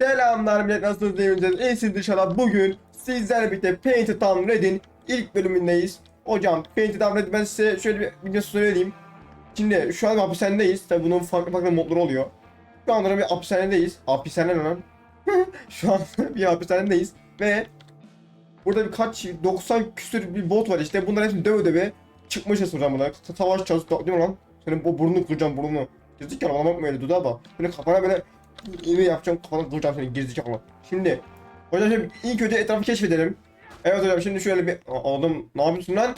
Selamlar millet nasılsınız diyebiliriz. İyisiniz inşallah bugün sizlerle birlikte Painted Town Red'in ilk bölümündeyiz. Hocam Painted Town Red ben size şöyle bir video söyleyeyim. Şimdi şu an hapishanedeyiz. Tabi bunun farklı farklı modları oluyor. Şu anda bir hapishanedeyiz. Hapishane ne lan? şu an bir hapishanedeyiz. Ve burada birkaç 90 küsür bir bot var işte. Bunların hepsini döve döve çıkmışız hocam bunlar. Savaş çalışıyor değil mi lan? Senin bu burnunu kıracağım burnunu. Gerizekalı bana bakma dudağa bak. Böyle kafana böyle Yine yapacağım kafana kıracağım seni gerizekalı. Şimdi hocam şimdi ilk önce etrafı keşfedelim. Evet hocam şimdi şöyle bir adam ne yapıyorsun lan?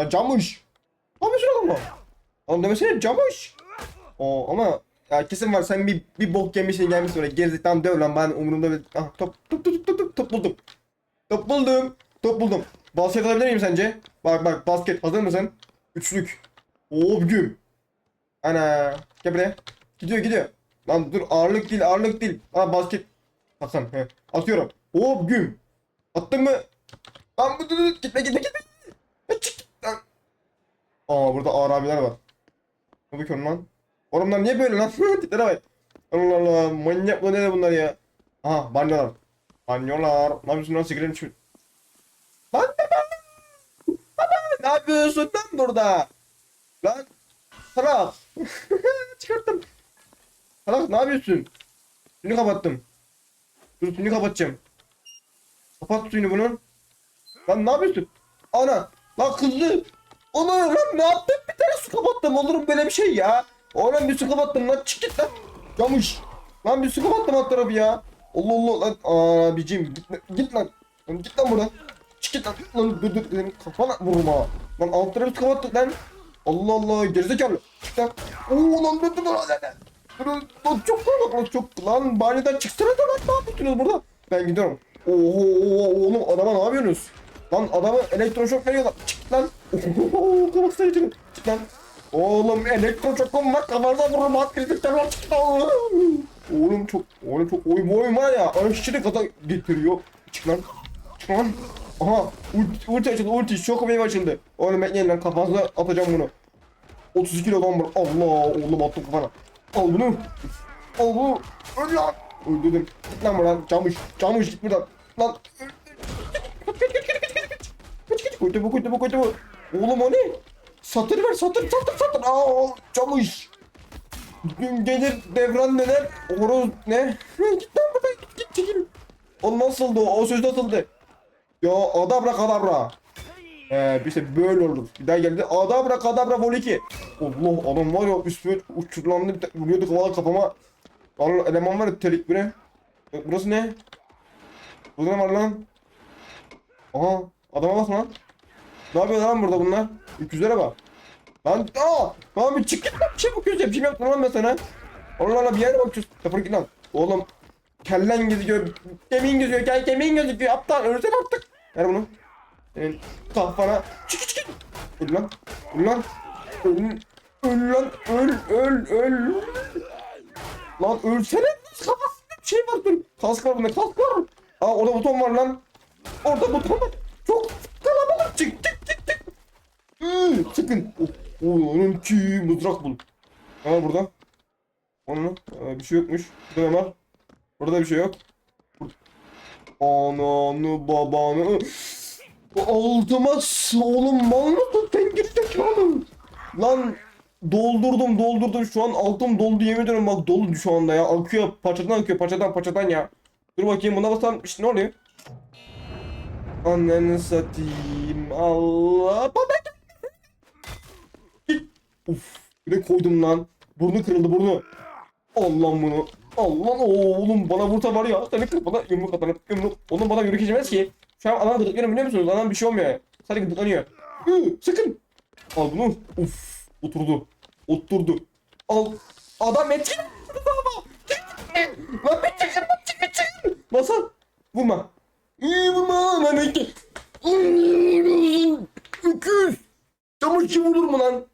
Lan camış. Ne yapıyorsun adamla? Adam demesene camış. Oo ama ya kesin var sen bir bir bok yemişsin gelmişsin oraya gerizekalı döv lan ben umurumda bir ah, top top top top top top buldum. Top buldum. Top buldum. Basket alabilir miyim sence? Bak bak basket hazır mısın? Üçlük. Oo güm. Ana. Gel buraya. Gidiyor gidiyor. Lan dur ağırlık değil ağırlık değil. Ha basket. Hasan he. Atıyorum. Hop güm. Attın mı? Lan bu dur dur gitme gitme gitme. Çık lan. Aa burada ağır abiler var. Ne bakıyorsun lan? Oğlum lan niye böyle lan? Tiplere bak. Allah Allah manyak mı ne bunlar ya? Aha banyolar. Banyolar. Ne yapıyorsun lan sigaranı şu? Lan baba. Baba ne yapıyorsun lan burada? Lan. Salak. Çıkarttım. Salak ne yapıyorsun? Suyunu kapattım. Dur suyunu kapatacağım. Kapat suyunu bunun. Lan ne yapıyorsun? Ana. Lan kızdı. Ana lan ne yaptın? Bir tane su kapattım. Olur mu böyle bir şey ya? Oğlum bir su kapattım lan. Çık git lan. Yamış. Lan bir su kapattım alt tarafı ya. Allah Allah lan. Abicim git, git lan. Lan git lan buradan. Çık git lan. Lan dur dur. Senin kafana vurma. Lan alt tarafı kapattık lan. Allah Allah gerizekalı. Çık lan. Oo lan dur dur dur. Lan, lan çok kalabalık lan çok lan banyodan çıksana da lan ne yapıyorsunuz burada? Ben gidiyorum. Oho oğlum adama ne yapıyorsunuz? Lan adamı elektroşok veriyorlar. Çık lan. Oho kafasına geçirin. Çık lan. Oğlum elektroşokum var kafanıza vururum at gerizekalı lan çık lan. Oğlum çok oğlum çok oyun oyun var ya aşırı gaza getiriyor. Çık lan. Çık lan. Aha ulti, ulti açıldı ulti şok wave açıldı. Oğlum bekleyin lan kafanıza atacağım bunu. 32 kilo var. Allah oğlum attım kafana. Al bunu. Al bunu. Öl lan. Öldürdüm. Git lan buradan. Camış. Camış git buradan. Lan. Kaç kaç kaç kaç kaç kaç kaç. Kaç. Koydu bu koydu bu koydu bu. Oğlum o ne? Satır ver satır satır satır. Aa camış. Gün gelir devran neler? Horoz ne? git lan buradan git git çekil. O nasıldı o? O söz nasıldı? Ya adabra kadabra. Ee, işte böyle olur. Bir daha geldi. Adabra kadabra vol 2. Allah adam var ya üstüme uçurlandı bir ta- vuruyordu kavala kafama. Allah eleman var ya telik bu ne? E, Burası ne? Burada ne var lan? Aha adama bak lan. Ne yapıyor lan burada bunlar? Öküzlere bak. Lan aa! Lan bir çık git lan bir şey bakıyorsun. Bir şey yaptın lan ben sana? Allah bir yere bakıyorsun. Yapır git lan. Oğlum kellen gözüküyor. Kemiğin gözüküyor. Gel kemiğin gözüküyor. Aptal ölsene artık. Ver bunu. Senin kafana. Çık çık. Öl lan. Öl lan. Öl. Öl lan. Öl öl öl. Lan ölsene. Kafasında bir şey var. Dur. Kask var bunda. Kask var. Aa orada buton var lan. Orada buton var. Çok kalabalık. Çık çık çık çık. Hı, Çıkın. Onun ki mızrak bul. Ne var burada? Onun ee, bir şey yokmuş. Burada ne var? Burada bir şey yok. Ananı babanı. Altıma s- oğlum mal mısın sen gerizekalı? Lan doldurdum doldurdum şu an altım doldu yemin ediyorum bak dolu şu anda ya akıyor parçadan akıyor parçadan parçadan ya. Dur bakayım buna basan işte ne oluyor? Anneni satayım Allah. Baba Git. Uf bir de koydum lan. Burnu kırıldı burnu. Allah bunu. Allah oğlum bana vurta var ya. Seni kafana yumruk atarım. Yumruk. Oğlum bana yürek geçmez ki. Şu an adam gıdıklanıyor biliyor musunuz? Adam bir şey olmuyor. Sadece gıdıklanıyor. Hı, sakın. Al bunu. Uf. Oturdu. Oturdu. Al. Adam etkin. Lan bir çıkın. Çıkın çıkın. Basal. Vurma. İyi vurma. Lan etkin. Öküz. Çamurçu vurur mu lan?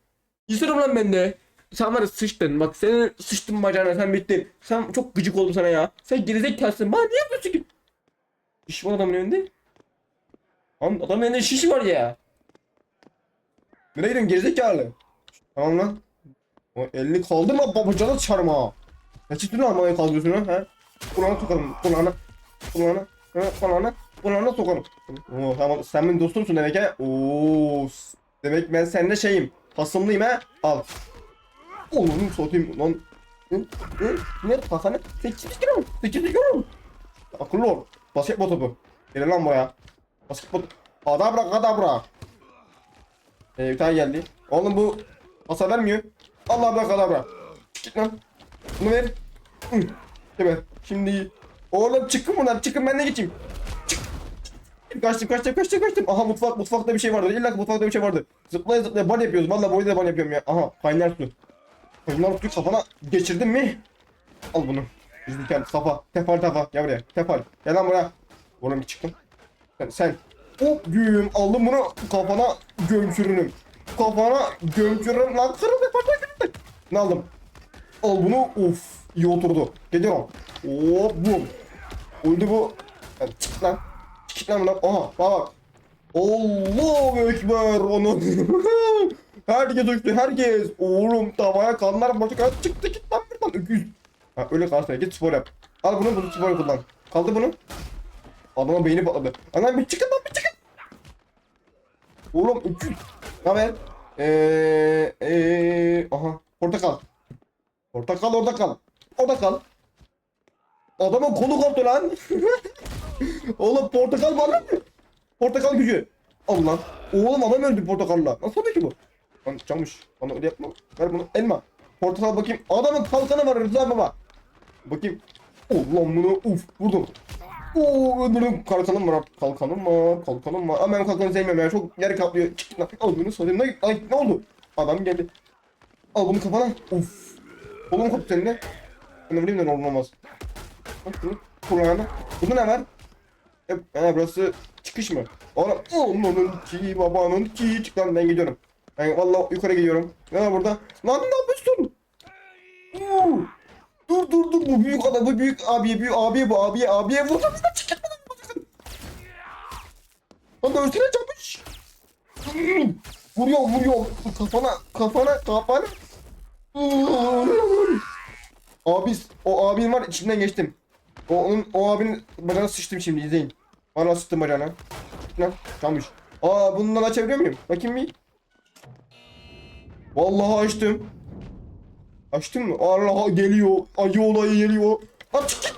İsterim lan ben de. Sen var ya sıçtın. Bak senin sıçtın bacağına sen bittin. Sen çok gıcık oldum sana ya. Sen gerizekalısın. Bana niye yapıyorsun ki? İş var adamın önünde. Lan adamın elinde şiş var ya. Nereye gidiyorsun gerizekalı? Tamam lan. O elini kaldırma babacana çarma. Kaçı türlü almaya kaldırıyorsun ha? Kulağına sokalım. Kulağına. Kulağına. Ha, Kulağına. Kulağına sokalım. Oo, tamam sen benim dostumsun demek ha. Oo. Demek ben seninle şeyim. Hasımlıyım ha. Al. Oğlum satayım lan. Hı? Hı? Ne kafana? 8 kilo. 8 kilo. Akıllı ol. Basketbol topu. Gelin lan buraya. Basketbol. Kadabra kadabra. Ee, bir tane geldi. Oğlum bu hasar vermiyor. Allah bırak kadabra. Git lan. Bunu ver. Hemen. Şimdi. Oğlum çıkın buradan. Çıkın ben de geçeyim. Kaçtım kaçtım kaçtım kaçtım. Aha mutfak mutfakta bir şey vardı. İlla mutfakta bir şey vardı. Zıplaya zıplaya ban yapıyoruz. Valla bu da ban yapıyorum ya. Aha kaynar su. Kaynar suyu kafana geçirdin mi? Al bunu. Bizdiken safa. Tefal tafa. Gel buraya. Tefal. Gel lan buraya. Oğlum çıktım. Sen, sen. Hop güm. Aldım bunu kafana gömçürünüm. Kafana gömçürünüm. Lan kırıldı. Kırıldı. Ne aldım? Al bunu. Uf. iyi oturdu. Geliyorum. Hop bum. Öldü bu. Ya, çık lan. Çık lan buradan. Aha bak. Allahu Ekber onu. herkes uçtu herkes. Oğlum tavaya kanlar kan çıktı git lan buradan öküz. Ha öyle kalsın git spor yap. Al bunu bunu spor kullan. Kaldı bunu. Adama beyni patladı. Anam bir çıkın lan bir çıkın. Oğlum öküz. Ne haber? Eee eee aha portakal. Portakal orada kal. Orada kal. Adamın kolu koptu lan. Oğlum portakal var lan. Portakal gücü. Al lan. Oğlum adam öldü portakalla. Nasıl oluyor ki bu? Lan camış. Bana öyle yapma. Ver bunu. Elma. Portakal bakayım. Adamın kalkanı var Rıza baba. Bakayım. Ulan bunu uf vurdum. Oo öldürdüm. Kalkanım var artık. Kalkanım var. Kalkanım var. Ama ben kalkanı sevmiyorum ya. Çok yer kaplıyor. Çık lan. Al bunu sorayım. Ne, ay, ne oldu? Adam geldi. Al bunu kafana. Uf. Kolum koptu senin de. Ben vurayım da ne olur olmaz. Bak bunu kulağına. Burada ne var? Hep, he, burası çıkış mı? Oğlum onun ki babanın ki çık lan ben gidiyorum. Ben vallahi yukarı gidiyorum. Ne var burada? Lan ne yapıyorsun? Oo. Dur bu büyük adam bu büyük abiye büyük abiye bu abiye abiye vurdu bir de çık gitme lan ölsene çarpış. Vuruyorum vuruyorum kafana kafana kafana. Abi o abin var içinden geçtim. O onun o abinin bacağına sıçtım şimdi izleyin. Bana sıçtım bacağına. Lan çalmış. Aa bundan açabiliyor muyum? Bakayım bir. Vallahi açtım. Açtın mı? Allah geliyor. Ayı olayı geliyor. Aç git.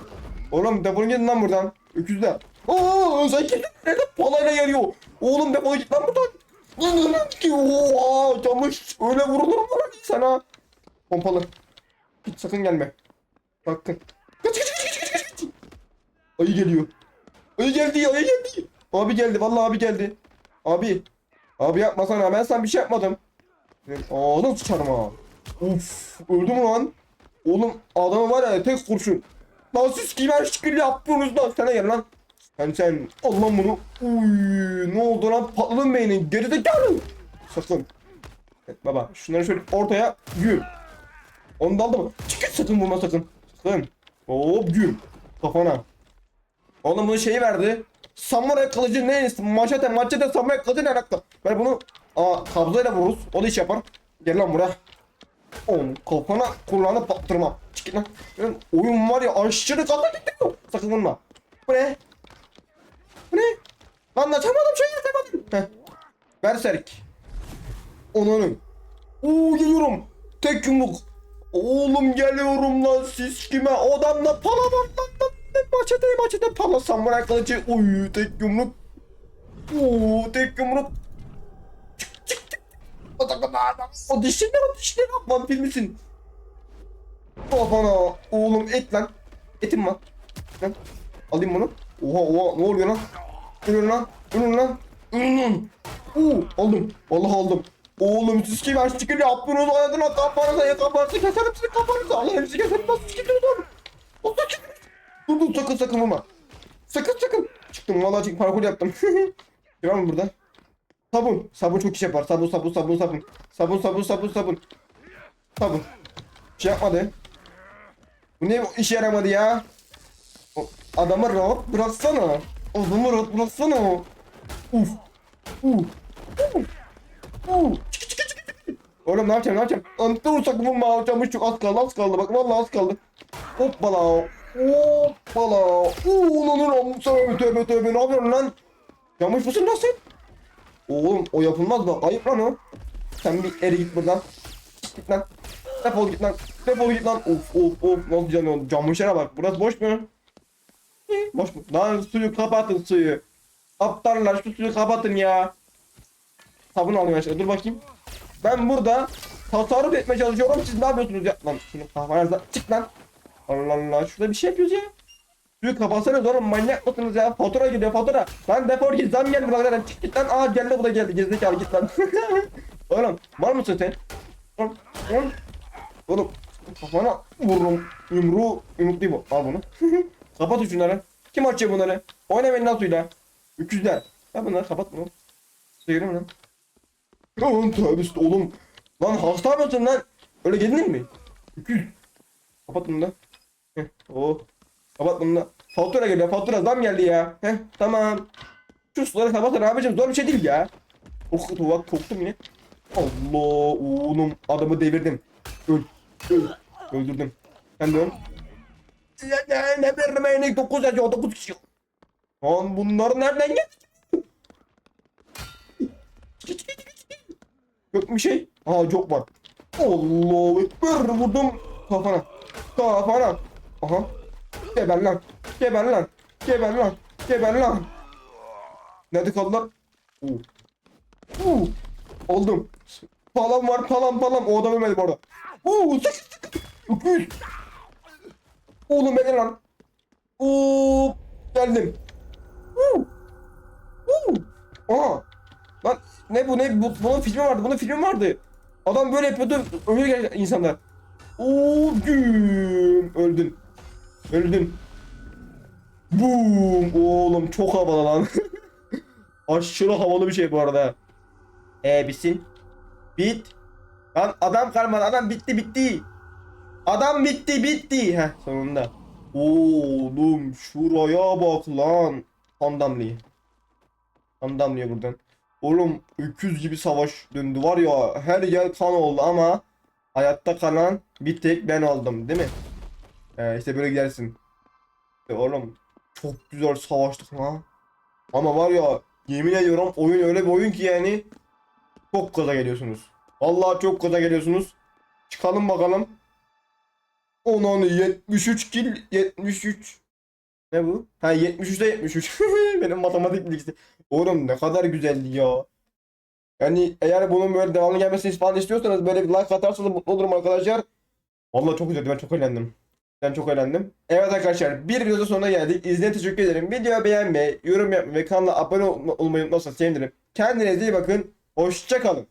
Oğlum defolun gidin lan buradan. Öküzler. Aa gidin. Nerede palayla geliyor. Oğlum defol git lan buradan. Oha çalmış. Öyle vurulur mu lan sana? Pompalı. Git sakın gelme. Sakın. Kaç kaç kaç kaç kaç kaç. Ayı geliyor. Ayı geldi ayı geldi. Abi geldi vallahi abi geldi. Abi. Abi yapmasana ben sana bir şey yapmadım. Ağzına sıçarım ha. Uf öldü mü lan? Oğlum adamı var ya tek kurşun. Lan siz kime şekil yapıyorsunuz lan? Sana gel lan. Sen sen al lan bunu. Uy ne oldu lan patladın beynin gerizekalı. Sakın. Evet baba şunları şöyle ortaya gül. Onu da aldı mı? Çıkın sakın vurma sakın. Sakın. Hop gül. Kafana. Oğlum bunu şeyi verdi. Samuray kılıcı ne? Maçete maçete samuray kılıcı ne alaka? Ben bunu aa, kabzayla vururuz. O da iş yapar. Gel lan buraya. Oğlum kafana kulağını pattırma. Çık lan. Benim oyun var ya aşırı kafa gitti. Sakın vurma. Bu ne? Bu ne? Lan açamadım şey yapamadım. Heh. Berserk. Onanın. Oo geliyorum. Tek yumruk. Oğlum geliyorum lan siz kime? Odamda pala var lan lan. Maçete maçete pala samuray kılıcı. Oy tek yumruk. Oo tek yumruk. Çık çık çık. O da kadar. O o dişleri. Vampir misin? Kafana. Oğlum et lan. Etim var. Lan. Alayım bunu. Oha oha ne oluyor lan? Ölün lan. Ölün lan. Ölün. Oo aldım. Vallahi aldım. Oğlum siz kim açtık gibi yaptınız oynadın o kafanıza ya kafanıza keserim sizin kafanıza Allah hepsi keserim nasıl sikildiniz oğlum O sakın Dur dur sakın sakın vurma Sakın sakın Çıktım vallahi çıktım parkur yaptım Devam mı burada Sabun sabun çok iş yapar. Sabun sabun sabun sabun. Sabun sabun sabun sabun. Sabun. Bir şey yapmadı. Bu ne işe yaramadı ya. Adamı rahat bıraksana. Adamı rahat bıraksana. Uf. Uf. Uf. Oo. Çık çık çık çık. Oğlum ne yapacağım ne yapacağım? Dur sakın vurma. Alacağım çok az kaldı az kaldı. Bak vallahi az kaldı. Hoppala. Hoppala. Uuu lan lan tövbe tövbe tövbe. Ne yapıyorsun lan? Yanmış mısın sen? Oğlum o yapılmaz bak ayıp lan o. Sen bir eri git buradan. Git lan. Defol git lan. Defol git lan. Of of of nasıl canıyor? Camışlara bak. Burası boş mu? Boş mu? Lan suyu kapatın suyu. Aptallar şu suyu kapatın ya. Sabun alayım aşağı. Dur bakayım. Ben burada tasarruf etmeye çalışıyorum. Siz ne yapıyorsunuz ya? Lan şunu kafanızda çık lan. Allah Allah şurada bir şey yapıyoruz ya. Suyu kapatsanız oğlum manyak mısınız ya? Fatura gidiyor fatura. Lan defol git zam geldi bak lan çık git lan. Aa geldi bu da geldi. Gerizekalı git lan. oğlum var mısın sen? Oğlum, oğlum, oğlum kafana vururum. Yumruğu yumruk bu. Al bunu. kapat şunları. Kim açıyor bunları? Oynamayın lan suyla. Öküzler. Ya bunları kapat bunu. Sıyırım lan. Oğlum tövbe oğlum. Lan hasta mısın lan? Öyle gelinir mi? Öküz. Kapat bunu da. Heh. Oh. Kapat bunu da. Fatura geliyor fatura zam geldi ya. Heh tamam. Şu suları kapatın abicim zor bir şey değil ya. Oh bak korktum yine. Allah oğlum adamı devirdim. Öl. Öl. Öldürdüm. Sen de öl. Ne vermeyin 9 yazıyor 9 kişi. Lan bunlar nereden geldi? Yok bir şey. Aa çok var. Allahu ekber vurdum kafana. Kafana. Aha. Geber lan. Geber lan. Geber lan. Geber lan. Nerede kaldılar? Oo. Oo. Oldum. Palam var palam palam. O adam ölmedi bu arada. Oğlum beni lan. Oo. Geldim. Oo. Aha. Lan ne bu ne bu bunun filmi vardı bunun filmi vardı. Adam böyle yapıyordu ölüyor insanlar. Oo güm öldün. Öldün. Boom oğlum çok havalı lan. Aşırı havalı bir şey bu arada. E bitsin. Bit. Lan adam kalmadı adam bitti bitti. Adam bitti bitti. Heh sonunda. Oğlum şuraya bak lan. Kan damlıyor buradan. Oğlum öküz gibi savaş döndü var ya her yer kan oldu ama hayatta kalan bir tek ben oldum değil mi? Ee, işte böyle gidersin. E oğlum çok güzel savaştık ha. Ama var ya yemin ediyorum oyun öyle bir oyun ki yani çok gaza geliyorsunuz. Vallahi çok gaza geliyorsunuz. Çıkalım bakalım. Onun 73 kill 73 ne bu? Ha 73'te 73. Benim matematik bilgisi. Oğlum ne kadar güzeldi ya. Yani eğer bunun böyle devamlı gelmesini falan istiyorsanız böyle bir like atarsanız mutlu olurum arkadaşlar. Vallahi çok güzeldi ben çok eğlendim. Ben çok eğlendim. Evet arkadaşlar bir videonun sonuna geldik. İzlediğiniz teşekkür ederim. Videoyu beğenmeyi, yorum yapmayı ve kanala abone ol- olmayı unutmazsanız sevinirim. Kendinize iyi bakın. Hoşçakalın.